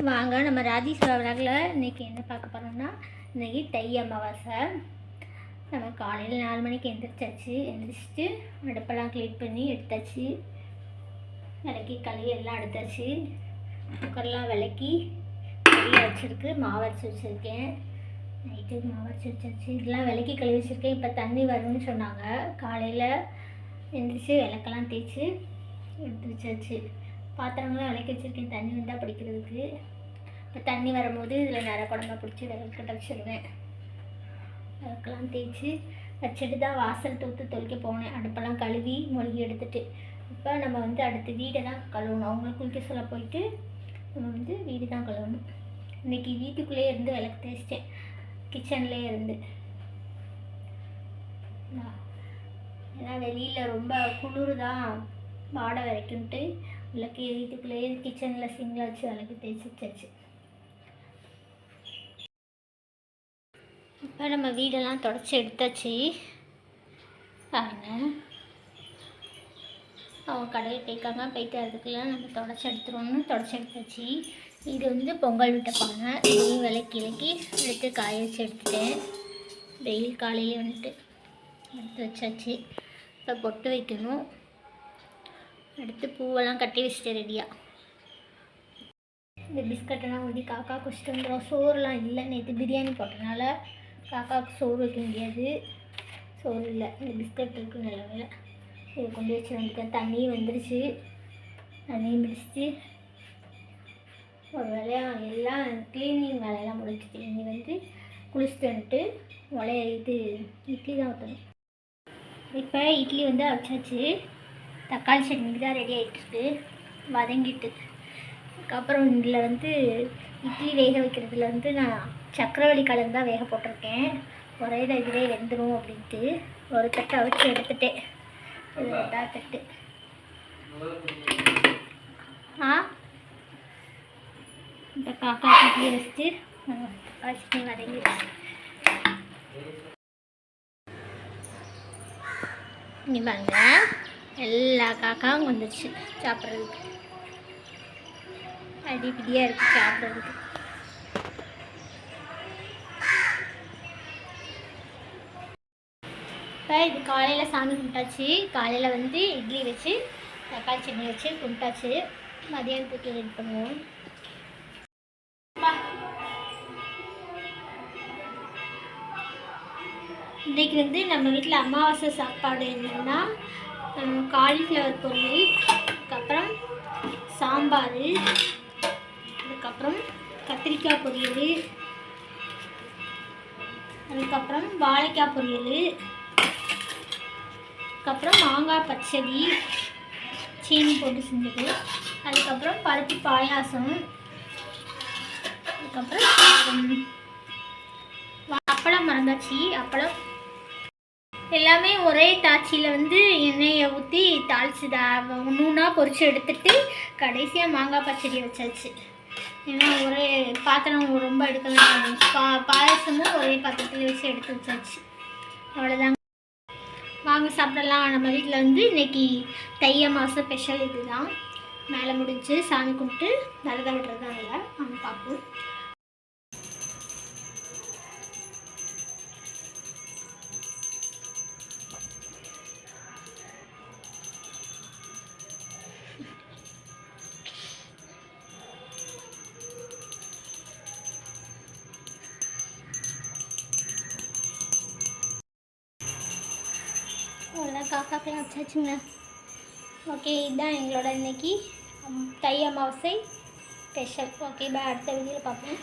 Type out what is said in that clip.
வாங்க நம்ம ராஜேஸ்வர விழாவில் இன்றைக்கி என்ன பார்க்க போகிறோம்னா இன்றைக்கி தை அமாவாசை. நம்ம காலையில் நாலு மணிக்கு எந்திரிச்சாச்சு. எந்திரிச்சிட்டு அடுப்பெல்லாம் க்ளீன் பண்ணி எடுத்தாச்சு. விளக்கி களி எல்லாம் எடுத்தாச்சு குக்கர்லாம் விளக்கி களியாக வச்சுருக்கு மாவரைச்சி வச்சுருக்கேன். நைட்டு மாவரைச்சி வச்சாச்சு. இதெல்லாம் விளக்கி கழுவி வச்சுருக்கேன். இப்போ தண்ணி வரும்னு சொன்னாங்க. காலையில் எந்திரிச்சு விளக்கெல்லாம் தேய்ச்சி எடுத்து வச்சாச்சு. பாத்திரங்களும் விளக்கி வச்சுருக்கேன். தண்ணி வந்தால் பிடிக்கிறதுக்கு. இப்போ தண்ணி வரும்போது இதில் நிற குழம்பா பிடிச்சி விளக்கட்ட வச்சுருவேன். விளக்கெல்லாம் தேய்ச்சி வச்சுட்டு தான் வாசல் தூத்து தொலைக்க போனேன். அடுப்பெல்லாம் கழுவி மொழிகி எடுத்துட்டு. இப்போ நம்ம வந்து அடுத்து வீடை தான் கழுவணும். அவங்கள குளிக்க சொல்ல போயிட்டு நம்ம வந்து வீடு தான் கழுவணும். இன்றைக்கி வீட்டுக்குள்ளேயே இருந்து விளக்கு தேய்ச்சிட்டேன். கிச்சன்லேயே இருந்து. ஏன்னா வெளியில் ரொம்ப குளிர் தான் வாடை வரைக்கும்ட்டு விளக்கு வீட்டுக்குள்ளேயே கிச்சனில் சிங்கில் வச்சு விளக்கு தேய்ச்சி வச்சாச்சு. இப்போ நம்ம வீடெல்லாம் தொடச்சி எடுத்தாச்சு. பாருங்க. அவங்க கடையில் போய்க்காங்க போயிட்டு அதுக்குலாம் நம்ம தொடச்சி எடுத்துருவோம்னு தொடச்சி எடுத்தாச்சு. இது வந்து பொங்கல் விட்ட பானை. வெயில் விளக்கி இலக்கி எடுத்து காய வச்சு எடுத்துட்டேன். வெயில் காலையிலே வந்துட்டு எடுத்து வச்சாச்சு. இப்போ பொட்டு வைக்கணும். அடுத்து பூவெல்லாம் கட்டி வச்சுட்டு ரெடியாக இந்த பிஸ்கட்டெல்லாம் ஊற்றி காக்கா குச்சிட்டு வந்துடும் சோறுலாம் இல்லை. நேற்று பிரியாணி போட்டனால காக்காவுக்கு சோறு வைக்க முடியாது. சோறு இல்லை. இந்த பிஸ்கட் இருக்குது நல்ல வேலை இதை கொண்டு வச்சு வந்துட்டேன். தண்ணி வந்துருச்சு. தண்ணி முடிச்சுட்டு ஒரு வேலையாக எல்லாம் க்ளீனிங் வேலையெல்லாம் முடிச்சிட்டு இனி வந்து குளிச்சுட்டு வந்துட்டு உலைய இது இட்லி தான் ஊற்றணும் இப்போ இட்லி வந்து அரைச்சாச்சு தக்காளி சட்னிக்கு தான் ரெடி ஆகிட்டுருக்கு வதங்கிட்டு. அதுக்கப்புறம் இதில் வந்து இட்லி வேக வைக்கிறதுல வந்து நான் சக்கரவள்ளி கலந்து தான் வேக போட்டிருக்கேன். ஒரே இதிலே வெந்துடும் அப்படின்ட்டு. ஒரு தட்டை அவிச்சு எடுத்துட்டேன். இது ரெண்டாவது தட்டு. ஆ? இந்த காக்கா இட்லி வச்சுட்டு தக்காளி சட்னி வதங்கிடுச்சு. இங்கே பாருங்க. காக்காவும் வந்துடுச்சு சாப்பிட்றதுக்கு. அடிப்படியாக இருக்குது சாப்பிட்றதுக்கு. இப்போ இது காலையில் சாமி கும்பிட்டாச்சு. காலையில் வந்து இட்லி வச்சு தக்காளி சட்னி வச்சு கும்பிட்டாச்சு. மதியானத்துக்கு ரெடி பண்ணுவோம். இன்றைக்கி வந்து நம்ம வீட்டில் அமாவாசை சாப்பாடு என்னென்னா காலிஃப்ளவர் பொரியல் அதுக்கப்புறம் சாம்பார் அதுக்கப்புறம் கத்திரிக்காய் பொரியல் அதுக்கப்புறம் வாழைக்காய் பொரியல் அதுக்கப்புறம் மாங்காய் பச்சடி சீனி போட்டு செஞ்சது. அதுக்கப்புறம் பருத்தி பாயாசம் அதுக்கப்புறம் அப்பளம் மறந்தாச்சு அப்பளம் எல்லாமே ஒரே தாச்சியில் வந்து எண்ணெயை ஊற்றி தாளிச்சுதா ஒன்றுனா பொறிச்சு எடுத்துட்டு கடைசியாக மாங்காய் பச்சடி வச்சாச்சு. ஏன்னா ஒரே பாத்திரம் ரொம்ப எடுக்கலாம் பா பாயசமும் ஒரே பாத்திரத்தில் வச்சு எடுத்து வச்சாச்சு. அவ்வளோதாங்க வாங்க சாப்பிடலாம். நம்ம வீட்டில் வந்து இன்னைக்கு தை மாதம் ஸ்பெஷல் இதுதான். மேலே முடிஞ்சு சாமி கும்பிட்டு விரதம் விடுறது தான் இல்லை. வாங்க பார்ப்போம். அவ்வளோதான் காக்காக்கெல்லாம் வச்சாச்சுங்க ஓகே இதுதான் எங்களோட இன்றைக்கி தை அமாவாசை ஸ்பெஷல் ஓகே பாய் அடுத்த வீடியோவில் பார்ப்போம்.